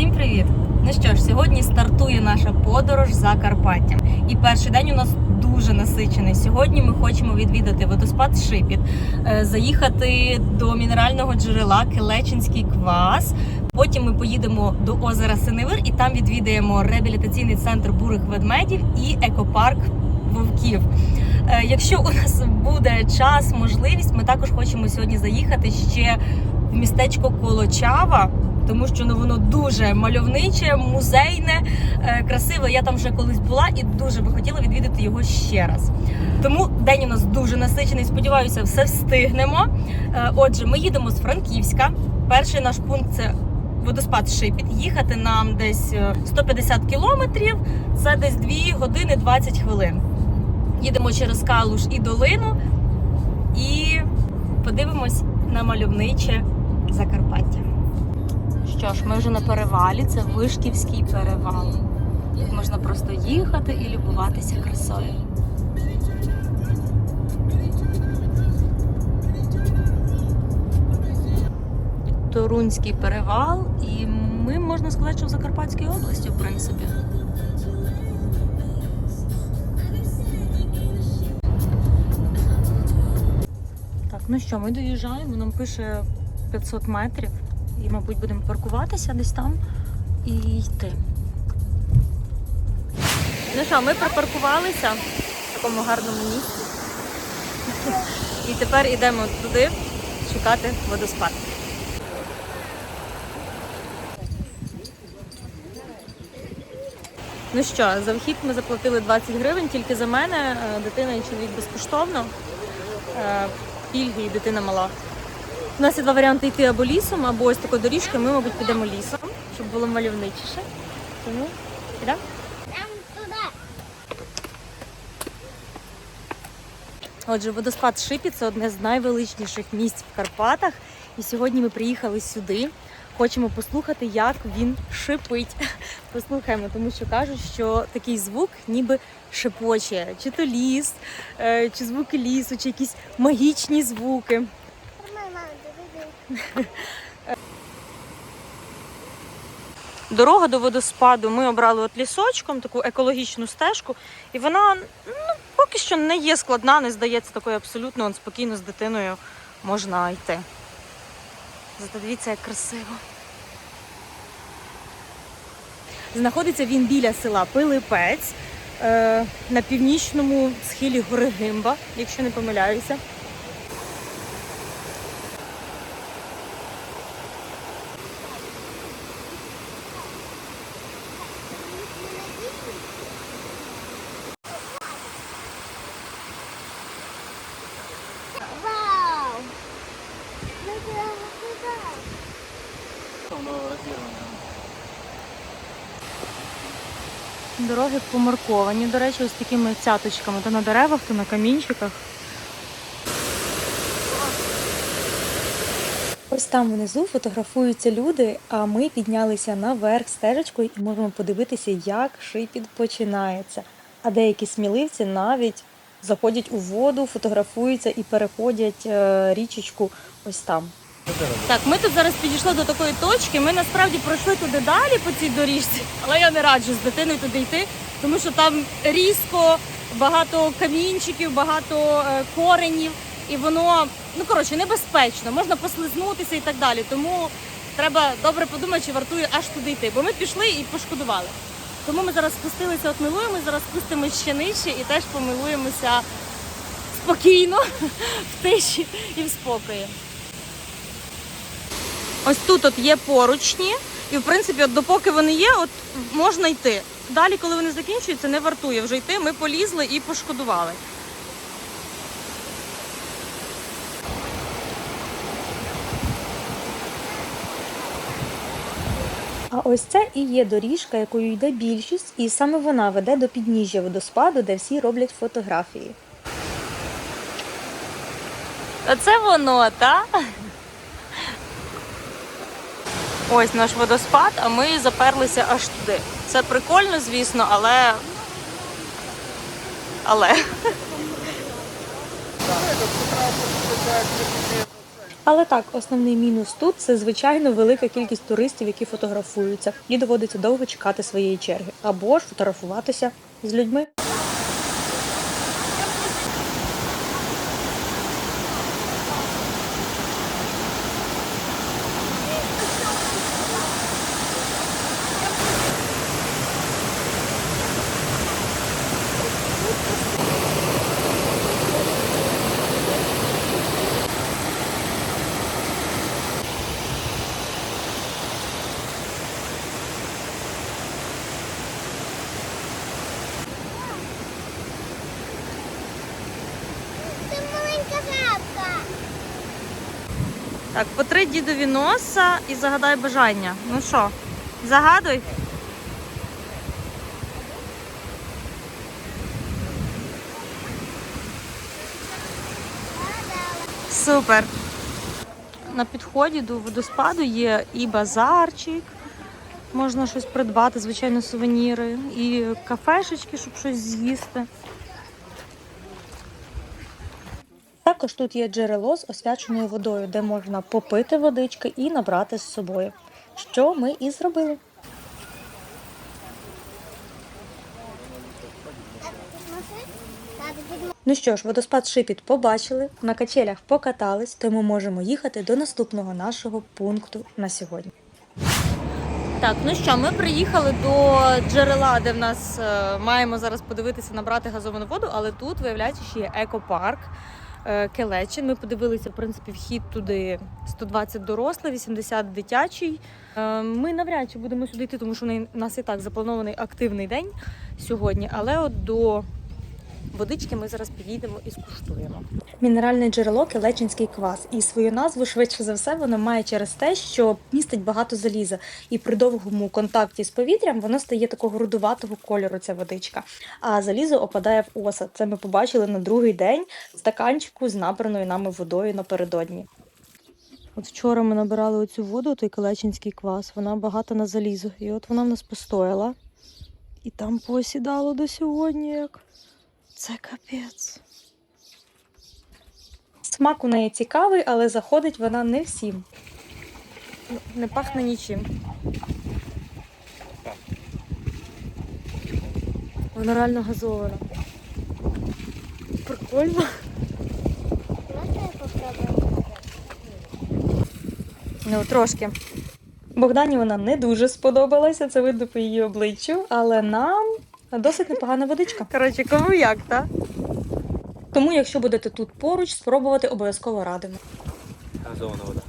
Всім привіт! Ну що ж, сьогодні стартує наша подорож за Карпаттям. І перший день у нас дуже насичений. Сьогодні ми хочемо відвідати водоспад Шипіт, е, заїхати до мінерального джерела Келечинський квас. Потім ми поїдемо до озера Синевир і там відвідаємо реабілітаційний центр бурих ведмедів і екопарк вовків. Е, Якщо у нас буде час, можливість, ми також хочемо сьогодні заїхати ще в містечко Колочава, тому що ну, воно дуже мальовниче, музейне, е, красиве. Я там вже колись була і дуже би хотіла відвідати його ще раз. Тому день у нас дуже насичений. Сподіваюся, все встигнемо. Е, Отже, ми їдемо з Франківська. Перший наш пункт це водоспад Шипіт. Їхати нам десь е, 150 кілометрів. Це десь 2 години 20 хвилин. Їдемо через Калуш і долину і подивимось на мальовниче Закарпаття. Що ж, ми вже на перевалі, це Вишківський перевал. Тут можна просто їхати і любуватися красою. Торунський перевал, і ми можна сказати, що в Закарпатській області, в принципі. Ну що, ми доїжджаємо, нам пише 500 метрів. І, мабуть, будемо паркуватися десь там і йти. Ну що, ми припаркувалися в такому гарному місці. І тепер йдемо туди шукати водоспад. Ну що, за вхід ми заплатили 20 гривень, тільки за мене, е, дитина і чоловік безкоштовно. Е, Пільги і дитина мала. У нас є два варіанти йти або лісом, або ось такою доріжкою. Ми, мабуть, підемо лісом, щоб було мальовничіше. Тому туди. Отже, водоспад Шипі це одне з найвеличніших місць в Карпатах. І сьогодні ми приїхали сюди. Хочемо послухати, як він шипить. Послухаємо, тому що кажуть, що такий звук ніби шепоче, чи то ліс, е, чи звуки лісу, чи якісь магічні звуки. Дорога до водоспаду ми обрали от лісочком, таку екологічну стежку, і вона ну, поки що не є складна, не здається такою абсолютно он, спокійно з дитиною можна йти. Зате дивіться, як красиво. Знаходиться він біля села Пилипець е, на північному схилі гори Гимба, якщо не помиляюся. Вау! Ми прямо туди. Дороги помарковані, до речі, ось такими цяточками, то на деревах, то на камінчиках. Ось там внизу фотографуються люди, а ми піднялися наверх стежечкою і можемо подивитися, як шипіт починається. А деякі сміливці навіть заходять у воду, фотографуються і переходять е, річечку ось там. Так, ми тут зараз підійшли до такої точки. Ми насправді пройшли туди далі по цій доріжці, але я не раджу з дитиною туди йти, тому що там різко, багато камінчиків, багато е, коренів, і воно ну коротше небезпечно, можна послизнутися і так далі. Тому треба добре подумати, чи вартує аж туди йти. Бо ми пішли і пошкодували. Тому ми зараз спустилися, от милуємося, зараз спустимося ще нижче і теж помилуємося спокійно, в тиші і в спокої. Ось тут от є поручні, і в принципі, от допоки вони є, от можна йти. Далі, коли вони закінчуються, не вартує вже йти. Ми полізли і пошкодували. А ось це і є доріжка, якою йде більшість, і саме вона веде до підніжжя водоспаду, де всі роблять фотографії. Оце воно, так? Ось наш водоспад, а ми заперлися аж туди. Це прикольно, звісно, але. Але. Але так, основний мінус тут це звичайно велика кількість туристів, які фотографуються, і доводиться довго чекати своєї черги, або ж фотографуватися з людьми. Так, потри дідові носа і загадай бажання. Ну що, загадуй? Супер. На підході до водоспаду є і базарчик, можна щось придбати, звичайно, сувеніри, і кафешечки, щоб щось з'їсти. Також тут є джерело з освяченою водою, де можна попити водички і набрати з собою. Що ми і зробили. Ну що ж, водоспад Шипіт побачили, на качелях покатались, тому можемо їхати до наступного нашого пункту на сьогодні. Так, ну що, ми приїхали до джерела, де в нас е, маємо зараз подивитися, набрати газовану воду, але тут виявляється, що є екопарк. Е, Келечин. Ми подивилися, в принципі, вхід туди 120 дорослих, 80 дитячий. Е, Ми навряд чи будемо сюди йти, тому що у нас і так запланований активний день сьогодні. Але от до водички ми зараз підійдемо і скуштуємо. Мінеральне джерело Келечинський квас. І свою назву швидше за все воно має через те, що містить багато заліза. І при довгому контакті з повітрям воно стає такого рудуватого кольору. Ця водичка. А залізо опадає в осад. Це ми побачили на другий день в стаканчику з набраною нами водою напередодні. От вчора ми набирали оцю воду, той калечинський квас, вона багата на залізо. І от вона в нас постояла. І там посідало до сьогодні як. Це капець. Смак у неї цікавий, але заходить вона не всім. Не пахне нічим. Вона реально газована. Прикольно. Можна я попробую? Ну, трошки. Богдані вона не дуже сподобалася, це видно по її обличчю, але нам досить непогана водичка. Коротше, кому як, так? Тому, якщо будете тут поруч, спробувати обов'язково радимо. Газована вода.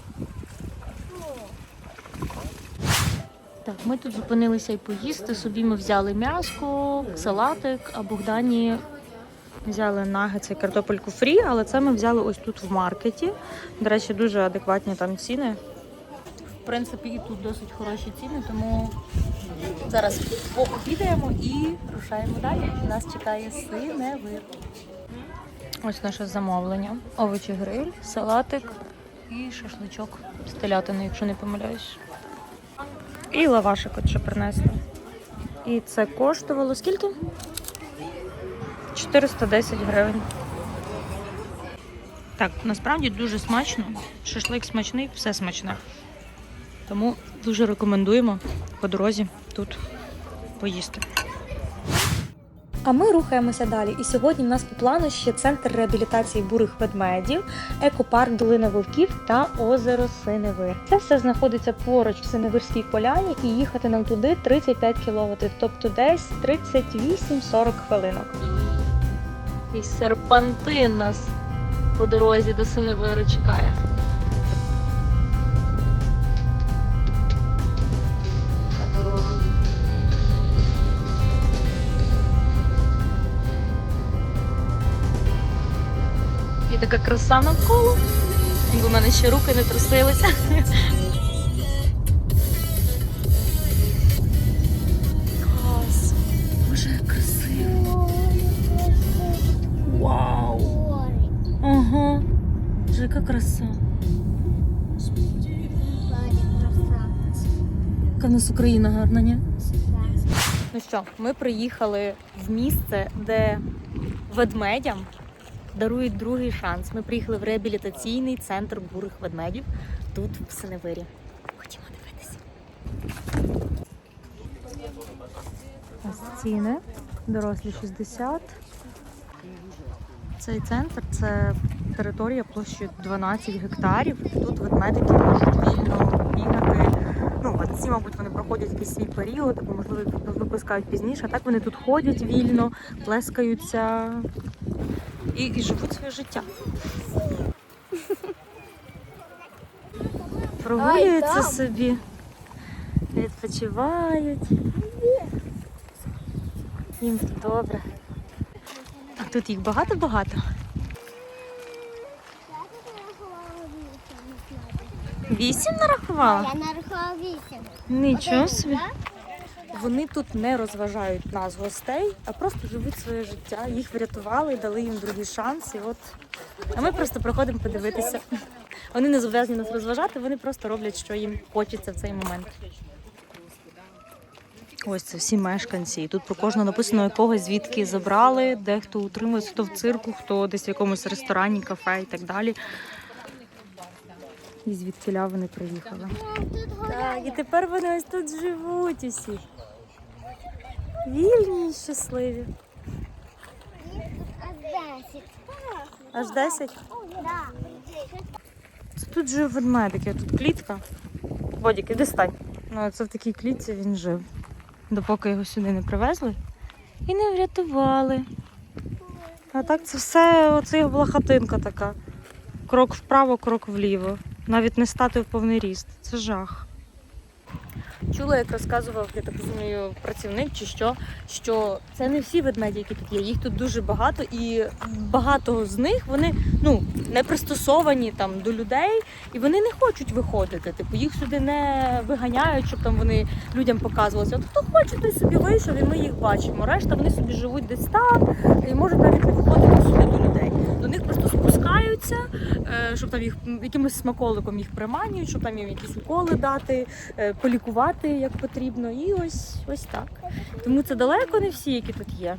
Так, ми тут зупинилися і поїсти. Собі ми взяли м'яско, салатик, а Богдані взяли нагетси картопельку фрі, але це ми взяли ось тут в маркеті. До речі, дуже адекватні там ціни. В принципі, і тут досить хороші ціни, тому зараз пообідаємо і рушаємо далі. Нас чекає синевир. Ось наше замовлення. Овочі гриль, салатик і шашличок з телятини, якщо не помиляюсь. І лавашик от ще принесли. І це коштувало скільки? 410 гривень. Так, насправді дуже смачно. Шашлик смачний, все смачне. Тому дуже рекомендуємо по дорозі тут поїсти. А ми рухаємося далі. І сьогодні в нас по плану ще центр реабілітації бурих ведмедів, екопарк Долина Вовків та озеро Синевир. Це все знаходиться поруч в Синевирській поляні, і їхати нам туди 35 кілометрів, тобто десь 38-40 хвилинок. І серпантин нас по дорозі до Синевиру чекає. Така краса навколо. Бо в мене ще руки не трусилися. Клас. Боже, як красиво. Вау. Ага. Боже, яка краса. Яка в нас Україна гарна, ні? Ну що, ми приїхали в місце, де ведмедям дарують другий шанс. Ми приїхали в реабілітаційний центр бурих ведмедів тут, в Синевирі. Ходімо дивитися. Ось ціни. Дорослі 60. Цей центр це територія площею 12 гектарів. Тут ведмедики можуть вільно бігати. Ну, от ці, мабуть, вони проходять якийсь свій період, або можливо випускають пізніше. А так вони тут ходять вільно, плескаються і, і живуть своє життя. Прогулюються собі, відпочивають. Їм добре. А тут їх багато-багато. Вісім нарахувала? Я нарахувала вісім. Нічого собі. Вони тут не розважають нас, гостей, а просто живуть своє життя. Їх врятували, дали їм другий шанс. І от а ми просто приходимо подивитися. Вони не зобов'язані нас розважати, вони просто роблять, що їм хочеться в цей момент. Ось це всі мешканці. І Тут про кожного написано якогось звідки забрали, де хто утримується, хто в цирку, хто десь в якомусь ресторані, кафе і так далі. І звідки вони приїхали. Так, і тепер вони ось тут живуть усі. Вільні і щасливі. Аж десять. Аж 10. Це тут жив ведмедик, тут клітка. Бодік, іди стань. Ну, це в такій клітці він жив. Допоки його сюди не привезли і не врятували. А так це все, оце його була хатинка така. Крок вправо, крок вліво. Навіть не стати в повний ріст. Це жах. Чула, як розказував, я так розумію, працівник чи що, що це не всі ведмеді, які тут є. Їх тут дуже багато, і багато з них вони ну не пристосовані там до людей, і вони не хочуть виходити. Типу їх сюди не виганяють, щоб там вони людям показувалися. От хто хоче, той собі вийшов, і ми їх бачимо. Решта вони собі живуть десь там і можуть навіть не виходити сюди них просто спускаються, е, щоб там їх якимось смаколиком їх приманюють, щоб там їм якісь уколи дати, е, полікувати як потрібно. І ось ось так. Тому це далеко не всі, які тут є.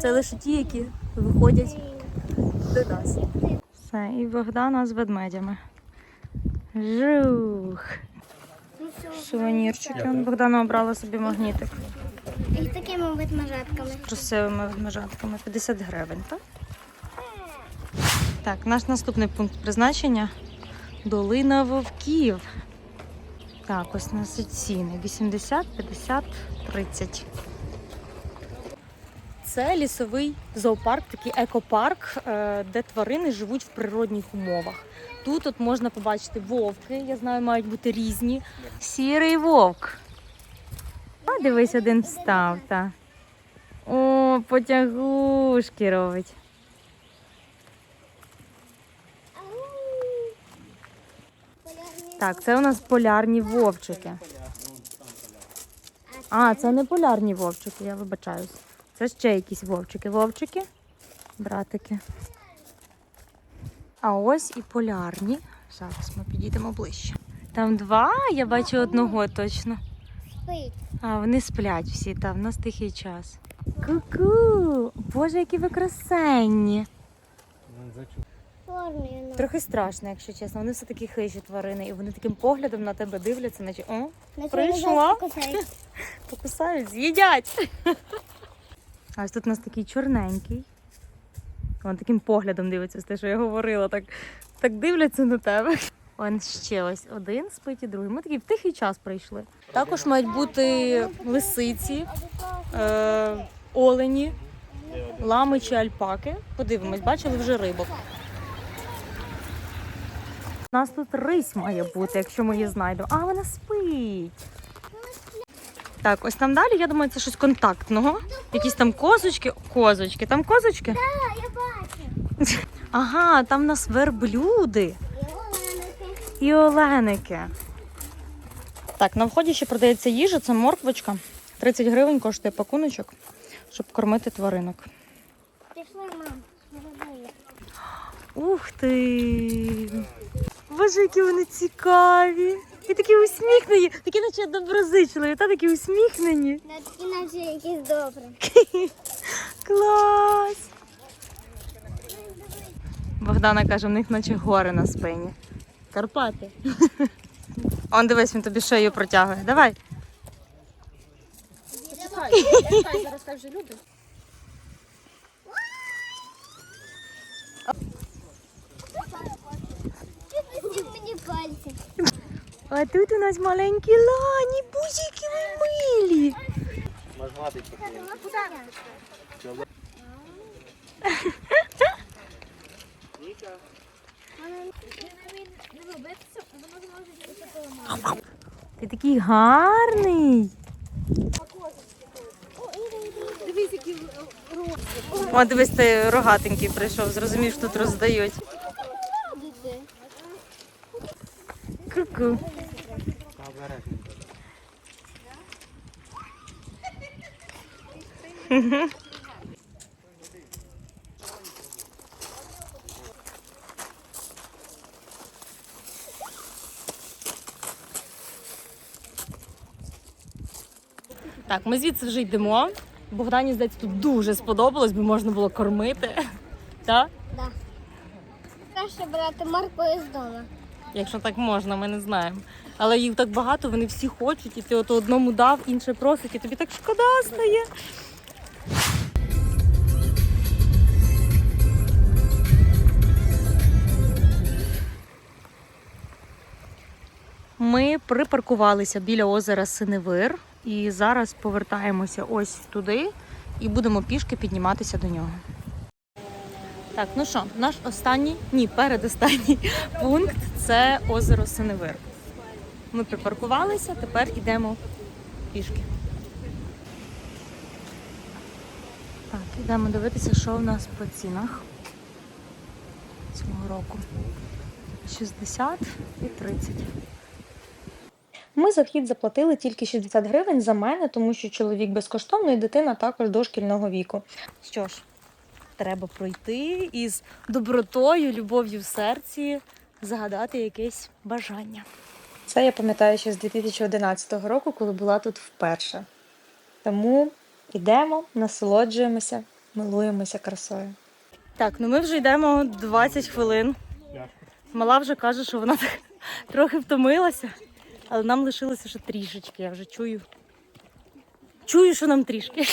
Це лише ті, які виходять до нас. Все, і Богдана з ведмедями. Жух. Сувенірчики. Богдана обрала собі магнітик І такими ведмежатками. з красивими ведмежатками. 50 гривень, так? Так, наш наступний пункт призначення долина вовків. Так, ось у нас ціни 80, 50, 30. Це лісовий зоопарк, такий екопарк, е, де тварини живуть в природних умовах. Тут от можна побачити вовки, я знаю, мають бути різні. Сірий вовк. А дивись, один встав, та. О, потягушки робить. Так, це у нас полярні вовчики. А, це не полярні вовчики, я вибачаюсь. Це ще якісь вовчики. Вовчики, братики. А ось і полярні. Зараз ми підійдемо ближче. Там два, я бачу одного точно. Спить. А, вони сплять всі, та в нас тихий час. Ку-ку! Боже, які ви красенні! Чорний. ну. Трохи страшно, якщо чесно. Вони все такі хижі тварини, і вони таким поглядом на тебе дивляться, наче о, На Прийшла? чорний покусають, з'їдять. А ось тут у нас такий чорненький. Він таким поглядом дивиться, ось те, що я говорила, так, так дивляться на тебе. Он ще ось один спить і другий. Ми такий в тихий час прийшли. Також мають бути лисиці, е, олені, лами чи альпаки. Подивимось, бачили вже рибок. У нас тут рись має бути, якщо ми її знайдемо. А, вона спить. Так, ось там далі, я думаю, це щось контактного. Якісь там козочки. Козочки, там козочки? Так, я бачу. Ага, там в нас верблюди І оленики. Так, на вході ще продається їжа, це морквочка. 30 гривень коштує пакуночок, щоб кормити тваринок. Пішли, мам. Ух ти! Боже, які вони цікаві! І такі усміхнені, такі наче доброзичливі, та такі усміхнені. Іначе якісь добре. Клас! Богдана каже, в них наче гори на спині. Карпати. Он дивись, він тобі шею протягує. Давай. зараз так же люди. А тут у нас маленькі лані, бузики ви милі. Ти такий гарний. Дивись, роги. О, дивись, рогатенький прийшов, зрозумів, що тут роздають. Ку-ку. Так, ми звідси вже йдемо. Богдані, здається, тут дуже сподобалось, бо можна було кормити. Так? Да. Краще брати моркву із дому. Якщо так можна, ми не знаємо. Але їх так багато, вони всі хочуть, і ти от одному дав, інше просить, і тобі так шкода стає. Ми припаркувалися біля озера Синевир і зараз повертаємося ось туди і будемо пішки підніматися до нього. Так, ну що, наш останній, ні, передостанній пункт це озеро Синевир. Ми припаркувалися, тепер йдемо пішки. Так, йдемо дивитися, що в нас по цінах цього року. 60 і 30. Ми за вхід заплатили тільки 60 гривень за мене, тому що чоловік безкоштовно і дитина також дошкільного віку. Що ж, треба пройти і з добротою, любов'ю в серці загадати якесь бажання. Це я пам'ятаю ще з 2011 року, коли була тут вперше. Тому йдемо, насолоджуємося, милуємося красою. Так, ну ми вже йдемо 20 хвилин. Мала вже каже, що вона так трохи втомилася, але нам лишилося ще трішечки. Я вже чую. Чую, що нам трішки.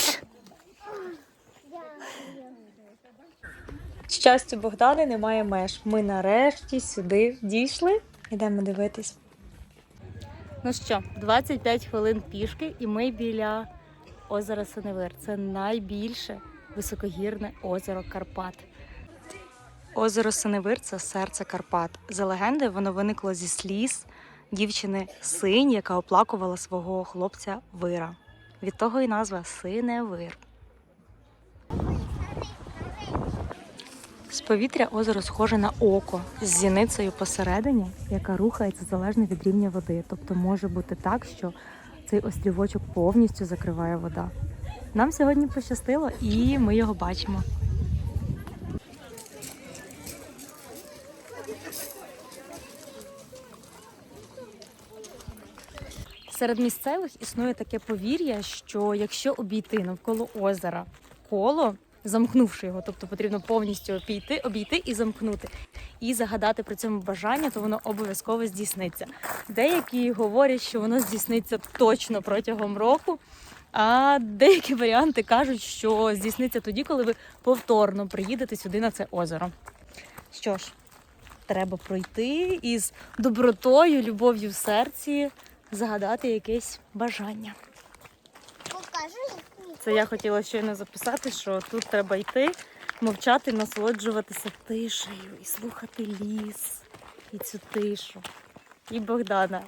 Щастю Богдани немає меж. Ми нарешті сюди дійшли. Йдемо дивитись. Ну що, 25 хвилин пішки, і ми біля озера Синевир. Це найбільше високогірне озеро Карпат. Озеро Синевир це серце Карпат. За легендою, воно виникло зі сліз дівчини синь, яка оплакувала свого хлопця Вира. Від того і назва Синевир. З повітря озеро схоже на око з зіницею посередині, яка рухається залежно від рівня води. Тобто може бути так, що цей острівочок повністю закриває вода. Нам сьогодні пощастило і ми його бачимо. Серед місцевих існує таке повір'я, що якщо обійти навколо озера коло, замкнувши його, тобто потрібно повністю обійти, обійти і замкнути, і загадати при цьому бажання, то воно обов'язково здійсниться. Деякі говорять, що воно здійсниться точно протягом року. А деякі варіанти кажуть, що здійсниться тоді, коли ви повторно приїдете сюди на це озеро. Що ж, треба пройти і з добротою, любов'ю в серці загадати якесь бажання. Це я хотіла щойно записати, що тут треба йти, мовчати, насолоджуватися тишею і слухати ліс і цю тишу. І Богдана.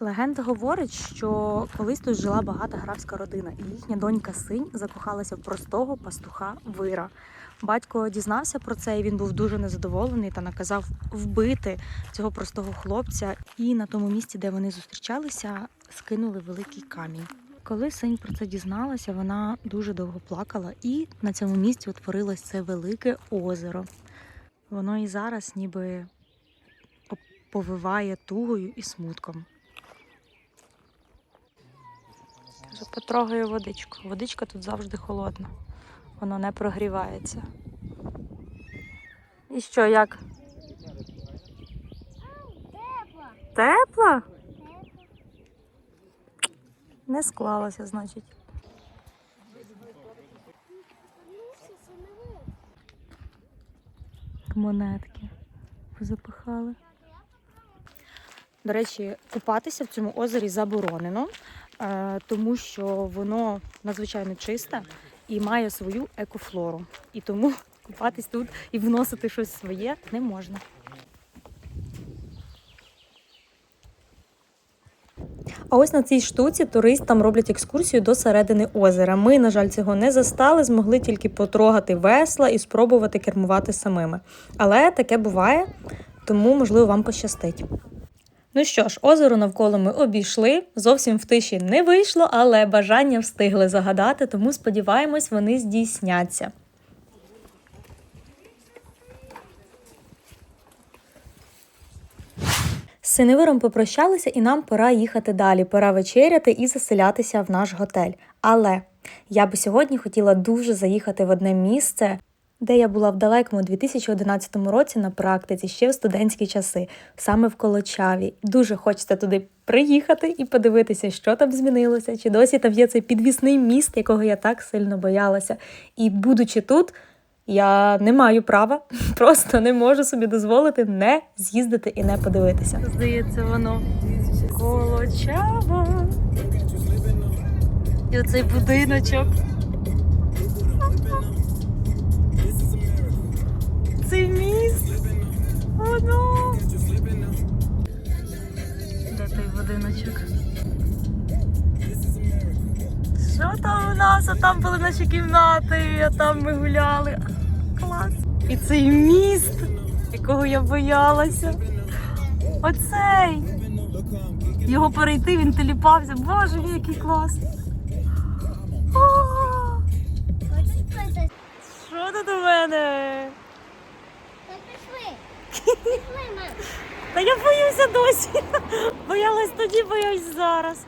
Легенда говорить, що колись тут жила багата графська родина, і їхня донька синь закохалася в простого пастуха Вира. Батько дізнався про це, і він був дуже незадоволений та наказав вбити цього простого хлопця. І на тому місці, де вони зустрічалися, скинули великий камінь. Коли синь про це дізналася, вона дуже довго плакала, і на цьому місці утворилось це велике озеро. Воно і зараз ніби повиває тугою і смутком. Каже, потрогаю водичку. Водичка тут завжди холодна. воно не прогрівається. І що, як? Тепла. Тепла? Не склалося, значить. Монетки позапихали. До речі, купатися в цьому озері заборонено, е, тому що воно надзвичайно чисте і має свою екофлору. І тому купатись тут і вносити щось своє не можна. А ось на цій штуці туристам роблять екскурсію до середини озера. Ми, на жаль, цього не застали, змогли тільки потрогати весла і спробувати кермувати самими. Але таке буває, тому можливо вам пощастить. Ну що ж, озеро навколо ми обійшли. Зовсім в тиші не вийшло, але бажання встигли загадати, тому сподіваємось, вони здійсняться. Синевиром попрощалися, і нам пора їхати далі. Пора вечеряти і заселятися в наш готель. Але я би сьогодні хотіла дуже заїхати в одне місце, де я була в далекому 2011 році на практиці, ще в студентські часи, саме в Колочаві. Дуже хочеться туди приїхати і подивитися, що там змінилося, чи досі там є цей підвісний міст, якого я так сильно боялася. І будучи тут, я не маю права, просто не можу собі дозволити не з'їздити і не подивитися. Здається, воно Колочава. І оцей будиночок. Цей міст. Воно. Де той будиночок? Що там у нас? А там були наші кімнати, а там ми гуляли. Клас. І цей міст, якого я боялася. Оцей. Його перейти, він теліпався. Боже який клас. Що тут у мене? Та я боюся досі. Боялась тоді, боюсь зараз.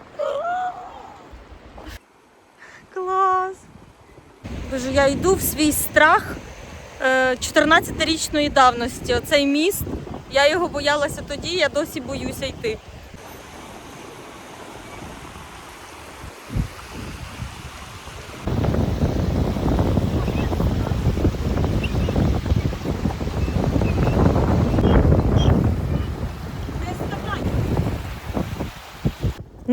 Клас. Боже, я йду в свій страх е, 14-річної давності. Оцей міст. Я його боялася тоді, я досі боюся йти.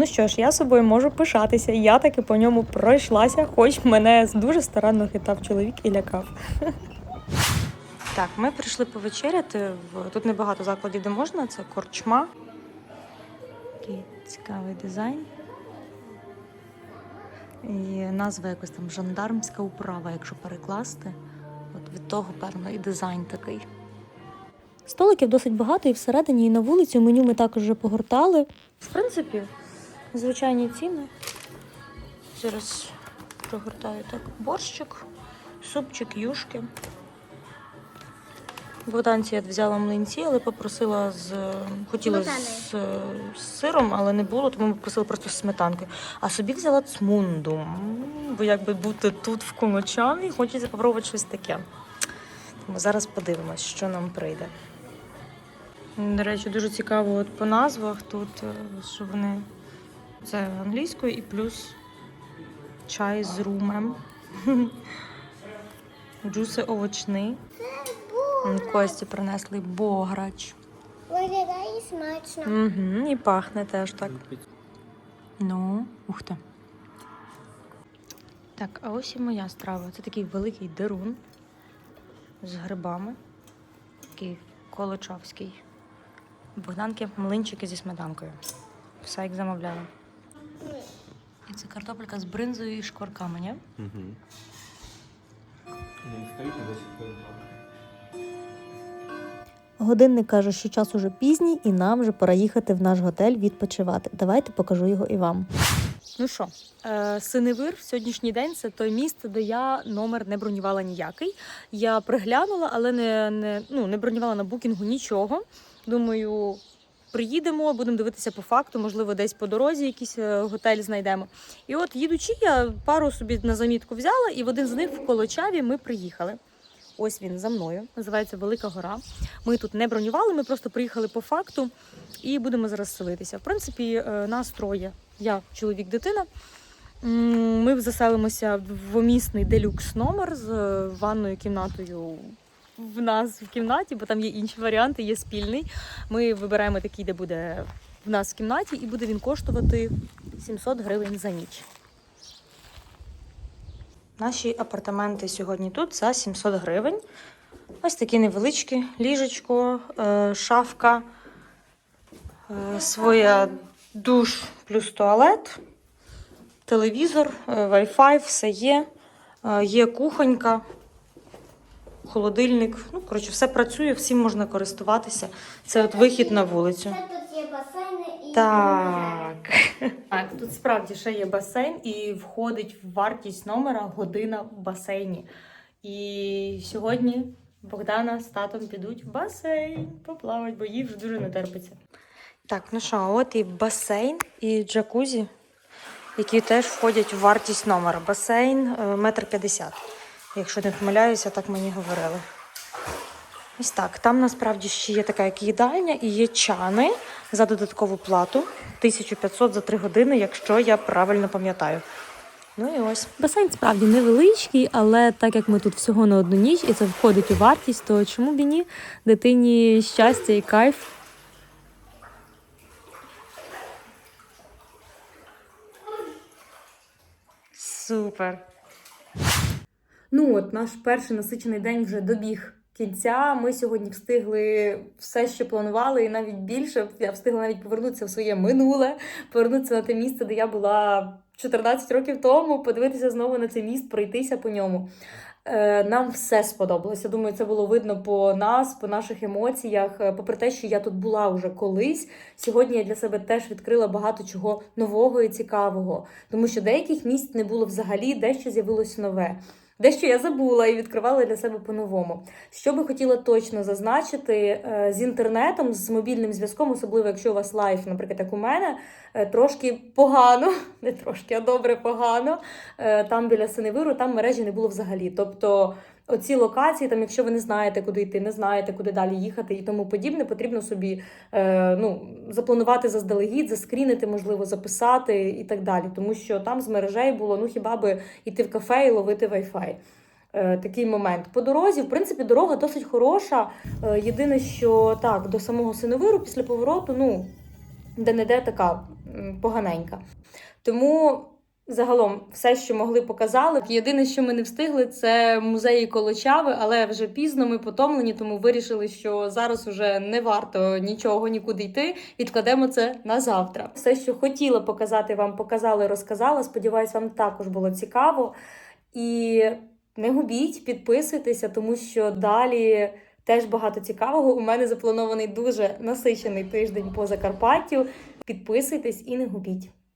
Ну що ж, я собою можу пишатися. Я таки по ньому пройшлася, хоч мене дуже старанно хитав чоловік і лякав. Так, ми прийшли повечеряти. Тут небагато закладів, де можна. Це корчма. Такий цікавий дизайн. І назва якось там жандармська управа, якщо перекласти. От від того, певно, і дизайн такий. Столиків досить багато, і всередині, і на вулиці меню ми також вже погортали. В принципі, звичайні ціни. Зараз прогортаю так борщик, супчик, юшки. Богданці я взяла млинці, але попросила з хотіла з, з сиром, але не було, тому попросила просто з сметанкою. А собі взяла цмунду. Бо якби бути тут в Комочаві, хочеться спробувати щось таке. Тому зараз подивимось, що нам прийде. До речі, дуже цікаво от по назвах тут, е, що вони це англійською і плюс чай з румем. Джуси овочний. Кості принесли бограч. Виглядає смачно. Угу, і пахне теж так. Ну, ух ти. Так, а ось і моя страва. Це такий великий дерун з грибами. Такий колочавський. Богданки млинчики зі сметанкою. Все як замовляла. І це картопелька з бринзою і шкварками, ні? Угу. Годинник каже, що час уже пізній, і нам вже пора їхати в наш готель відпочивати. Давайте покажу його і вам. Ну що, е, Синевир в сьогоднішній день це той місце, де я номер не бронювала ніякий. Я приглянула, але не, не, ну, не бронювала на букінгу нічого. Думаю, приїдемо, будемо дивитися по факту, можливо, десь по дорозі якийсь е, готель знайдемо. І от їдучи, я пару собі на замітку взяла, і в один з них в Колочаві ми приїхали. Ось він за мною. Називається Велика Гора. Ми тут не бронювали, ми просто приїхали по факту і будемо зараз селитися. В принципі, е, нас троє. Я, чоловік, дитина. Ми заселимося в двомісний делюкс номер з е, ванною кімнатою в нас в кімнаті, бо там є інші варіанти, є спільний. Ми вибираємо такий, де буде в нас в кімнаті, і буде він коштувати 700 гривень за ніч. Наші апартаменти сьогодні тут за 700 гривень. Ось такі невеличкі ліжечко, е, шафка, е, своя душ плюс туалет, телевізор, е, Wi-Fi, все є. Е, Є кухонька, холодильник. Ну, коротше, все працює, всім можна користуватися. Це от вихід на вулицю. Тут є басейни і Так. Так, тут справді ще є басейн і входить в вартість номера година в басейні. І сьогодні Богдана з татом підуть в басейн поплавати, бо їй вже дуже не терпиться. Так, ну що, от і басейн, і джакузі, які теж входять в вартість номера. Басейн е, метр п'ятдесят. Якщо не помиляюся, так мені говорили. Ось так. Там насправді ще є така як їдальня і є чани за додаткову плату 1500 за 3 години, якщо я правильно пам'ятаю. Ну і ось. Басейн справді невеличкий, але так як ми тут всього на одну ніч і це входить у вартість, то чому б і ні? Дитині щастя і кайф. Супер. Ну от наш перший насичений день вже добіг кінця. Ми сьогодні встигли все, що планували, і навіть більше. Я встигла навіть повернутися в своє минуле, повернутися на те місце, де я була 14 років тому, подивитися знову на це міст, пройтися по ньому. Е, Нам все сподобалося. Думаю, це було видно по нас, по наших емоціях. Е, Попри те, що я тут була вже колись. Сьогодні я для себе теж відкрила багато чого нового і цікавого, тому що деяких місць не було взагалі, дещо з'явилось нове. Дещо я забула і відкривала для себе по-новому. Що би хотіла точно зазначити е, з інтернетом, з мобільним зв'язком, особливо якщо у вас лайф, наприклад, як у мене, е, трошки погано, не трошки, а добре погано. Е, Там біля Синевиру там мережі не було взагалі. Тобто оці локації, там, якщо ви не знаєте, куди йти, не знаєте, куди далі їхати і тому подібне, потрібно собі е, ну, запланувати заздалегідь, заскрінити, можливо, записати і так далі. Тому що там з мережею було ну хіба би йти в кафе і ловити Wi-Fi. Е, Такий момент. По дорозі, в принципі, дорога досить хороша. Е, Єдине, що так, до самого синовиру після повороту, ну, де-не-де така поганенька. Тому загалом все, що могли, показали. Єдине, що ми не встигли, це музеї Колочави, але вже пізно ми потомлені, тому вирішили, що зараз уже не варто нічого нікуди йти. Відкладемо це на завтра. Все, що хотіла показати вам, показала, розказала. Сподіваюсь, вам також було цікаво. І не губіть, підписуйтеся, тому що далі. Теж багато цікавого. У мене запланований дуже насичений тиждень по Закарпаттю. Підписуйтесь і не губіть.